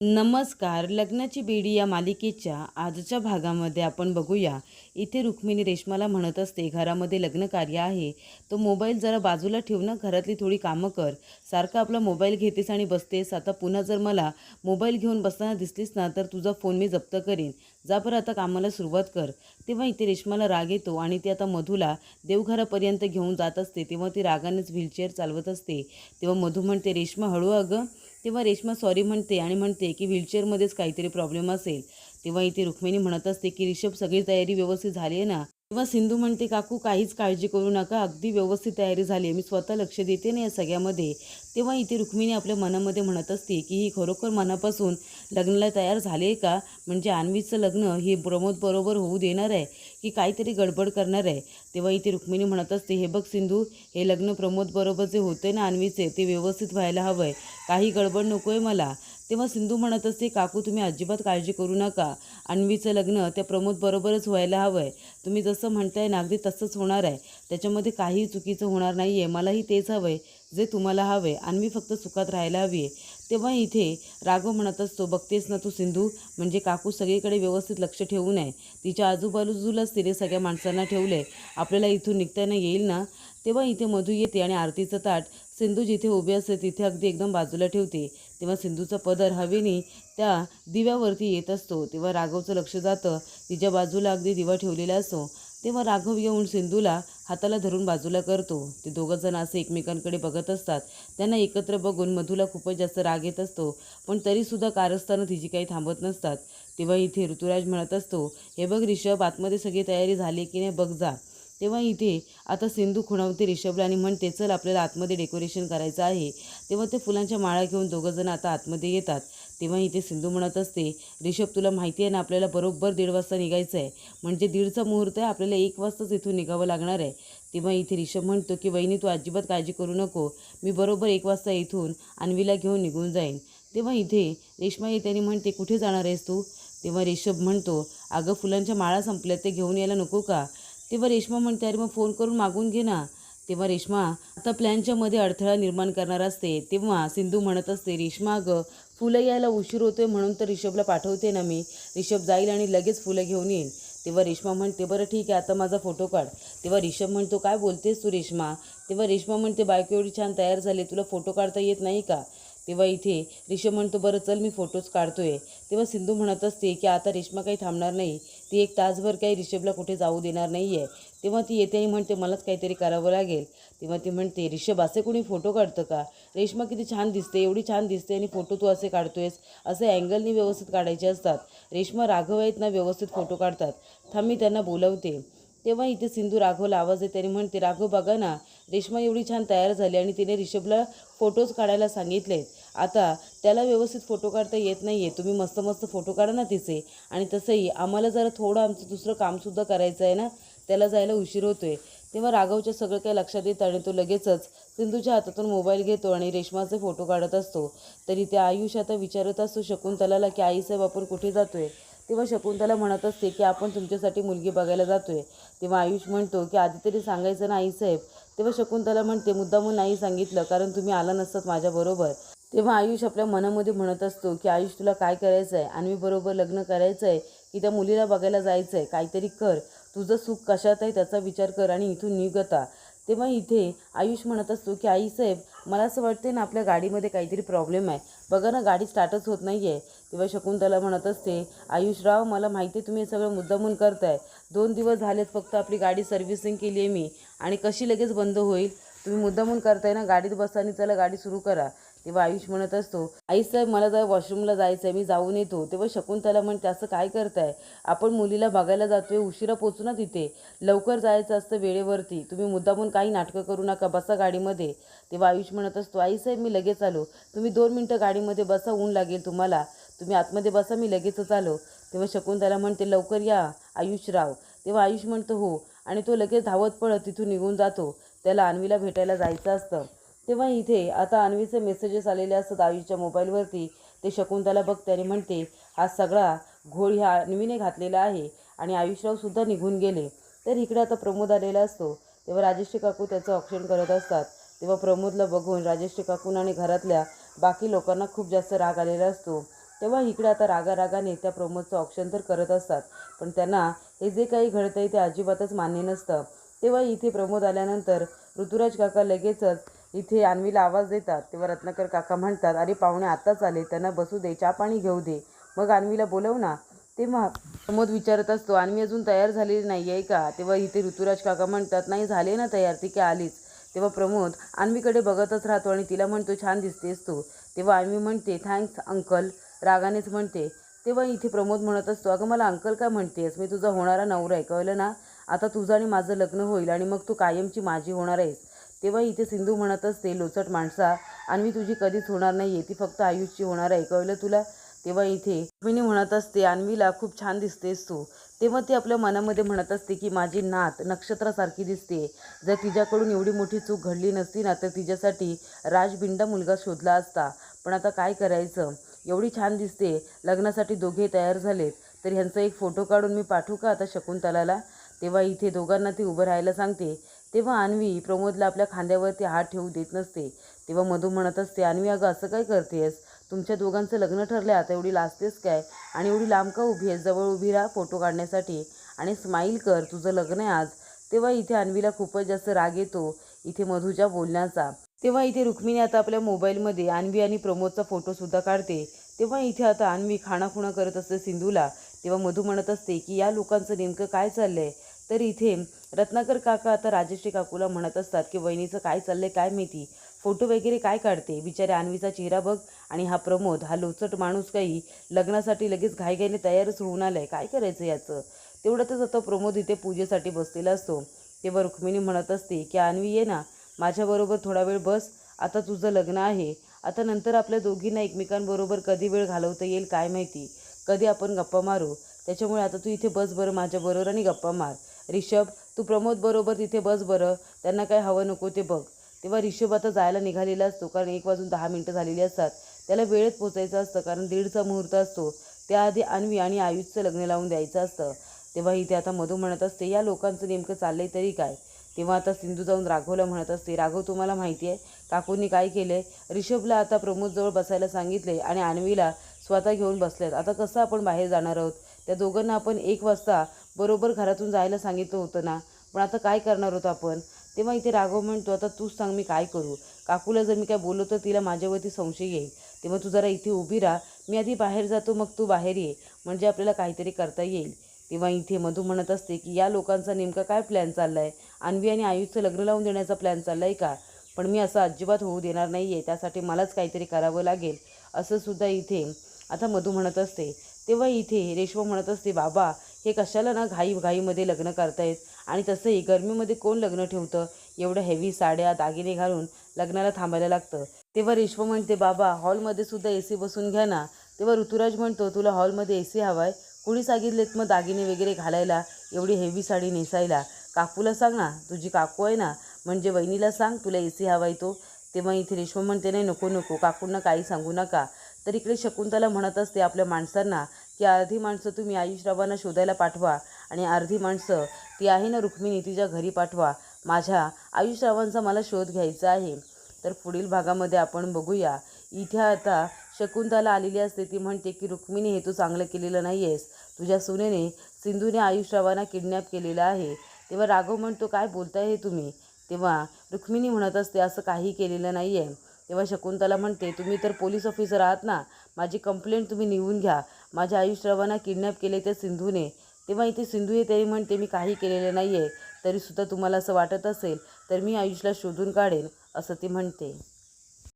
नमस्कार. लग्नाची बेडी या मालिकेच्या आजच्या भागामध्ये आपण बघूया. इथे रुक्मिणी रेश्माला म्हणत असते घरामध्ये लग्न कार्य आहे. तो मोबाईल जरा बाजूला ठेव ना घरातली थोडी कामं कर. सारखा आपला मोबाईल घेतेस आणि बसतेस. आता पुन्हा जर मला मोबाईल घेऊन बसताना दिसलीस ना तर तुझा फोन मी जप्त करेन. जा बरं आता कामाला सुरुवात कर. तेव्हा इथे रेश्माला राग येतो आणि ती आता मधूला देवघरापर्यंत घेऊन जात असते. तेव्हा ती रागानेच व्हीलचेअर चालवत असते. तेव्हा मधू म्हणते रेश्मा हळू अगं. तेव्हा रेश्मा सॉरी म्हणते आणि म्हणते की व्हीलचेअरमध्येच काहीतरी प्रॉब्लेम असेल. तेव्हा इथे रुक्मिणी म्हणत असते की रिषभ सगळी तयारी व्यवस्थित झाली आहे ना? तेव्हा सिंधू म्हणते काकू काहीच काळजी करू नका. अगदी व्यवस्थित तयारी झाली आहे. मी स्वतः लक्ष देते ना या सगळ्यामध्ये. तेव्हा इथे रुक्मिणी आपल्या मनामध्ये म्हणत असते की ही खरोखर मनापासून लग्नाला तयार झाले आहे का? म्हणजे आणवीचं लग्न हे प्रमोद बरोबर होऊ देणार आहे की काहीतरी गडबड करणार आहे? तेव्हा इथे रुक्मिणी म्हणत असते हे बघ सिंधू हे लग्न प्रमोद बरोबर जे होते ना आणवीचे ते व्यवस्थित व्हायला हवं आहे काही गडबड नको आहे मला. तेव्हा सिंधू म्हणत असते काकू तुम्ही अजिबात काळजी करू नका. अन्वीचं लग्न त्या प्रमोद बरोबरच व्हायला हवं आहे तुम्ही जसं म्हणताय ना अगदी तसंच होणार आहे. त्याच्यामध्ये काही चुकीचं होणार नाही आहे मलाही तेच हवं आहे जे तुम्हाला हवं आहे अन्वी फक्त सुखात राहायला हवी आहे तेव्हा इथे राघव म्हणत असतो बघतेस ना तू सिंधू म्हणजे काकू सगळीकडे व्यवस्थित लक्ष ठेवून आहे. तिच्या आजूबाजूलाच तिने सगळ्या माणसांना ठेवलं. आहे आपल्याला इथून निघताना येईल ना? तेव्हा इथे मधू येते आणि आरतीचं ताट सिंधू जिथे उभी असते तिथे अगदी एकदम बाजूला ठेवते. तेव्हा सिंधूचा पदर हवेने त्या दिव्यावरती येत असतो. तेव्हा राघवचं लक्ष जातं. तिच्या बाजूला अगदी दिवा ठेवलेला असतो. तेव्हा राघव येऊन सिंधूला हाताला धरून बाजूला करतो. ते दोघं जण असे एकमेकांकडे बघत असतात. त्यांना एकत्र बघून मधूला खूपच जास्त राग येत असतो. पण तरीसुद्धा कारस्थानं तिची काही थांबत नसतात. तेव्हा इथे ऋतुराज म्हणत असतो हे बघ रिषभ आतमध्ये सगळी तयारी झाली की नाही बघ जा. तेव्हा इथे आता सिंधू खुणावते रिषभला आणि म्हणते चल आपल्याला आतमध्ये डेकोरेशन करायचं आहे. तेव्हा ते फुलांच्या माळा घेऊन दोघंजण आता आतमध्ये येतात. तेव्हा इथे सिंधू म्हणत असते रिषभ तुला माहिती आहे ना आपल्याला बरोबर दीड वाजता निघायचं आहे म्हणजे दीडचा मुहूर्त आहे आपल्याला एक वाजताच इथून निघावं लागणार आहे. तेव्हा इथे रिषभ म्हणतो की वहिनी तू अजिबात काळजी करू नको. मी बरोबर एक वाजता इथून अन्वीला घेऊन निघून जाईन. तेव्हा इथे रेश्मा येत्याने म्हणते कुठे जाणार आहेस तू? तेव्हा रिषभ म्हणतो अगं फुलांच्या माळा संपल्या ते घेऊन यायला नको का? तेव्हा रेश्मा म्हणते अरे मग फोन करून मागून घे ना. तेव्हा रेश्मा आता प्लॅनच्यामध्ये अडथळा निर्माण करणार असते. तेव्हा सिंधू म्हणत असते रेश्मा अगं फुलं यायला उशीर होतोय म्हणून तर रिषभला पाठवते ना मी. रिषभ जाईल आणि लगेच फुलं घेऊन येईल. तेव्हा रेश्मा म्हणते बरं ठीक आहे आता माझा फोटो काढ. तेव्हा रिषभ म्हणतो काय बोलतेस तू रेश्मा? तेव्हा रेश्मा म्हणते बायको एवढी छान तयार झाली तुला फोटो काढता येत नाही का? तेव्हा इथे रिषभ म्हणतो बरं चल मी फोटोज काढतोय. तेव्हा सिंधू म्हणत असते की आता रेश्मा काही थांबणार नाही. ती एक तासभर काही रिषभला कुठे जाऊ देणार नाही आहे तेव्हा ती येते आणि म्हणते मलाच काहीतरी करावं लागेल. तेव्हा ती म्हणते रिषभ असे कोणी फोटो काढतं का? रेश्मा किती छान दिसते एवढी छान दिसते आणि फोटो तू असे काढतोयस. असे अँगलनी व्यवस्थित काढायचे असतात. रेश्मा राघव आहेत ना व्यवस्थित फोटो काढतात. थांब मी त्यांना बोलवते. तेव्हा इथे सिंधू राघवला आवाज येते आणि म्हणते राघव बघा ना रेश्मा एवढी छान तयार झाली आणि तिने रिषभला फोटोज काढायला सांगितले आता त्याला व्यवस्थित फोटो काढता येत नाही आहे तुम्ही मस्त मस्त फोटो काढा ना तिचे. आणि तसंही आम्हाला जरा थोडं आमचं दुसरं कामसुद्धा करायचं आहे ना त्याला जायला उशीर होतो आहे तेव्हा राघवच्या सगळं काही लक्षात येतं आणि तो लगेचच सिंधूच्या हातातून मोबाईल घेतो आणि रेश्माचे फोटो काढत असतो. तरी त्या आयुष आता विचारत असतो शकुंतलाला की आईसाहेब आपण कुठे जातो आहे तेव्हा शकुंतला म्हणत असते की आपण तुमच्यासाठी मुलगी बघायला जातो आहे तेव्हा आयुष म्हणतो की आधी तरी सांगायचं ना आईसाहेब तेव्हा शकुंतला म्हणते मुद्दामून नाही सांगितलं कारण तुम्ही आला नसतात माझ्याबरोबर तेव्हा आयुष आपल्या मनामध्ये म्हणत असतो की आयुष तुला काय करायचं आहे आणि मी बरोबर लग्न करायचं आहे की त्या मुलीला बघायला जायचं आहे काहीतरी कर. तुझं सुख कशात आहे त्याचा विचार कर आणि इथून निघता. तेव्हा इथे आयुष म्हणत असतो की आईसाहेब मला असं वाटते ना आपल्या गाडीमध्ये काहीतरी प्रॉब्लेम आहे. बघा ना गाडी स्टार्टच होत नाही आहे तेव्हा शकुंतला म्हणत असते आयुषराव मला माहिती आहे तुम्ही हे सगळं मुद्दामून करताय. दोन दिवस झालेत फक्त आपली गाडी सर्व्हिसिंग केली आहे मी आणि कशी लगेच बंद होईल? तुम्ही मुद्दामून करताय ना गाडीत बसा आणि चला गाडी सुरू करा. तेव्हा आयुष म्हणत असतो आई साहेब मला जर वॉशरूमला जायचं आहे मी जाऊन येतो. तेव्हा शकुंतला म्हणते असं काय करताय? आपण मुलीला बघायला जातोय उशिरा पोचू ना तिथे. लवकर जायचं असतं वेळेवरती. तुम्ही मुद्दामून काही नाटकं करू नका बसा गाडीमध्ये. तेव्हा आयुष म्हणत असतो आई साहेब मी लगेच आलो. तुम्ही दोन मिनटं गाडीमध्ये बसा ऊन लागेल तुम्हाला. तुम्ही आतमध्ये बसा मी लगेचच आलो. तेव्हा शकुंतला म्हणते लवकर या आयुषराव. तेव्हा आयुष म्हणतो हो. आणि तो लगेच धावत पळत तिथून निघून जातो. त्याला अन्वीला भेटायला जायचं असतं. तेव्हा इथे आता अन्वीचे मेसेजेस आलेले असतात आईच्या मोबाईलवरती ते शकुंतला बघते आणि म्हणते हा सगळा घोळ ह्या अन्वीने घातलेला आहे आणि आयुषरावसुद्धा निघून गेले. तर इकडे आता प्रमोद आलेला असतो. तेव्हा राजेश्री काकू त्याचं ऑप्शन करत असतात. तेव्हा प्रमोदला बघून राजेश्री काकून आणि घरातल्या बाकी लोकांना खूप जास्त राग आलेला असतो. तेव्हा इकडे आता रागारागाने त्या प्रमोदचं ऑप्शन तर करत असतात. पण त्यांना हे जे काही घडतंय ते अजिबातच मान्य नसतं. तेव्हा इथे प्रमोद आल्यानंतर ऋतुराज काका लगेचच इथे अन्वीला आवाज देतात. तेव्हा रत्नाकर काका म्हणतात अरे पाहुणे आत्ताच आले. त्यांना बसू दे चहा पाणी घेऊ दे. मग अन्वीला बोलव ना. तेव्हा प्रमोद विचारत असतो अन्वी अजून तयार झालेली नाही आहे का? तेव्हा इथे ऋतुराज काका म्हणतात नाही झाले ना तयार ती की आलीच. तेव्हा प्रमोद अन्वीकडे बघतच राहतो आणि तिला म्हणतो छान दिसतेस तू. तेव्हा अन्वी म्हणते थँक्स अंकल. रागानेच म्हणते. तेव्हा इथे प्रमोद म्हणत असतो अगं मला अंकल काय म्हणतेस? मी तुझा होणारा नवरा आहे कळलं ना? आता तुझं आणि माझं लग्न होईल आणि मग तू कायमची माझी होणार आहेस. तेव्हा इथे सिंधू म्हणत असते लोचट माणसा अन्वी तुझी कधीच होणार नाही आहे ती फक्त आयुषची होणार आहे. कळलं तुला? तेव्हा इथे रुक्मिणी म्हणत असते अन्वीला खूप छान दिसतेस तू. तेव्हा ती आपल्या मनामध्ये म्हणत असते की माझी नात नक्षत्रासारखी दिसते. जर तिच्याकडून एवढी मोठी चूक घडली नसती ना तर तिच्यासाठी राजबिंडा मुलगा शोधला असता. पण आता काय करायचं? एवढी छान दिसते. लग्नासाठी दोघे तयार झालेत. तर ह्यांचा एक फोटो काढून मी पाठवू का आता शकुंतलाला? तेव्हा इथे दोघांना ती उभं राहायला सांगते तेव्हा अन्वी प्रमोदला आपल्या खांद्यावरती हात ठेवू देत नसते. तेव्हा मधू म्हणत असते अन्वी अगं असं काय करतेस तुमच्या दोघांचं लग्न ठरलं आता एवढी लाजतेस काय? आणि एवढी लांब का उभी आहेस? जवळ उभी राहा फोटो काढण्यासाठी आणि स्माईल कर तुझं लग्न आहे आज. तेव्हा इथे अन्वीला खूपच जास्त राग येतो इथे मधूच्या बोलण्याचा. तेव्हा इथे रुक्मिणी आता आपल्या मोबाईलमध्ये अन्वी आणि प्रमोदचा फोटोसुद्धा काढते. तेव्हा इथे आता अन्वी खाणाखुणा करत असते सिंधूला. तेव्हा मधू म्हणत असते की या लोकांचं नेमकं काय चाललं आहे तर इथे रत्नाकर काका आता राजश्री काकूला म्हणत असतात की वहिनीचं काय चाललंय काय माहिती? फोटो वगैरे काय काढते? बिचारे अन्वीचा चेहरा बघ आणि हा प्रमोद हा लोचट माणूस काही लग्नासाठी लगेच घाईघाईने तयारच होऊन आलाय. काय करायचं याचं? तेवढ्यातच आता प्रमोद इथे पूजेसाठी बसलेला असतो. तेव्हा रुक्मिणी म्हणत असते की अन्वी ये ना. माझ्याबरोबर थोडा वेळ बस. आता तुझं लग्न आहे. आता नंतर आपल्या दोघींना एकमेकांबरोबर कधी वेळ घालवता येईल काय माहिती? कधी आपण गप्पा मारू? त्याच्यामुळे आता तू इथे बस बरं माझ्याबरोबर आणि गप्पा मार. रिषभ तू प्रमोद बरोबर तिथे बस बरं त्यांना काय हवं नको ते बघ. तेव्हा रिषभ आता जायला निघालेला असतो कारण एक वाजून दहा मिनटं झालेली असतात. त्याला वेळेत पोचायचं असतं कारण दीडचा मुहूर्त असतो. त्याआधी अन्वी आणि आयुषचं लग्न लावून द्यायचं असतं. तेव्हा इथे आता मधू म्हणत असते या लोकांचं नेमकं चाललंय तरी काय? तेव्हा आता सिंधू जाऊन राघवला म्हणत असते राघव तुम्हाला माहिती आहे काकूंनी काय केलं आहे रिषभला आता प्रमोदजवळ बसायला सांगितले आणि अन्वीला स्वतः घेऊन बसलेत. आता कसं आपण बाहेर जाणार आहोत? त्या दोघांना आपण एक वाजता बरोबर घरातून जायला सांगितलं होतं ना. पण आता काय करणार आहोत आपण? तेव्हा इथे राघव म्हणतो आता तूच सांग मी काय करू? काकूला जर मी काय बोललो तर तिला माझ्यावरती संशय येईल. तेव्हा तू जरा इथे उभी राहा. मी आधी बाहेर जातो मग तू बाहेर ये. म्हणजे आपल्याला काहीतरी करता येईल. तेव्हा इथे मधू म्हणत असते की या लोकांचा नेमका काय प्लॅन चालला आहे अन्वी आणि आयुषचं लग्न लावून देण्याचा प्लॅन चालला आहे का? पण मी असं अजिबात होऊ देणार नाही आहे त्यासाठी मलाच काहीतरी करावं लागेल. असं सुद्धा इथे आता मधू म्हणत असते. तेव्हा इथे रेश्मा म्हणत असते बाबा हे कशाला ना घाई घाईमध्ये लग्न करतायत? आणि तसंही गरमीमध्ये कोण लग्न ठेवतं? एवढं हेवी साड्या दागिने घालून लग्नाला थांबायला लागतं. तेव्हा रेश्मा म्हणते बाबा हॉलमध्ये सुद्धा ए सी बसून घ्या ना. तेव्हा ऋतुराज म्हणतो तुला हॉलमध्ये ए सी हवा आहे कुणी सांगितलेत मग दागिने वगैरे घालायला? एवढी हेवी साडी नेसायला? काकूला सांग ना. तुझी काकू आहे ना. म्हणजे वहिनीला सांग तुला ए सी हवा आहे तो. तेव्हा इथे रेश्मा म्हणते नाही नको नको. काकूंना काही सांगू नका. तर इकडे शकुंतला म्हणत असते आपल्या माणसांना की अर्धी माणसं तुम्ही आयुषरावांना शोधायला पाठवा आणि अर्धी माणसं ती आहे ना रुक्मिणी तिच्या घरी पाठवा. माझ्या आयुषरावांचा मला शोध घ्यायचा आहे. तर पुढील भागामध्ये आपण बघूया. इथे आता शकुंतला आलेली असते. ती म्हणते की रुक्मिणी हे तू चांगलं केलेलं नाही आहेस तुझ्या सुनेने सिंधूने आयुषरावांना किडनॅप केलेलं आहे. तेव्हा राघव म्हणतो काय बोलताय हे तुम्ही? तेव्हा रुक्मिणी म्हणत असते असं काही केलेलं नाही आहे तेव्हा शकुंतला म्हणते तुम्ही तर पोलीस ऑफिसर आहात ना माझी कंप्लेंट तुम्ही निघून घ्या. माझ्या आयुष्यरावांना किडनॅप केले त्या सिंधूने. तेव्हा इथे सिंधू हे तरी म्हणते मी काही केलेलं नाही आहे तरीसुद्धा तुम्हाला असं वाटत असेल तर मी आयुषला शोधून काढेन असं ती म्हणते.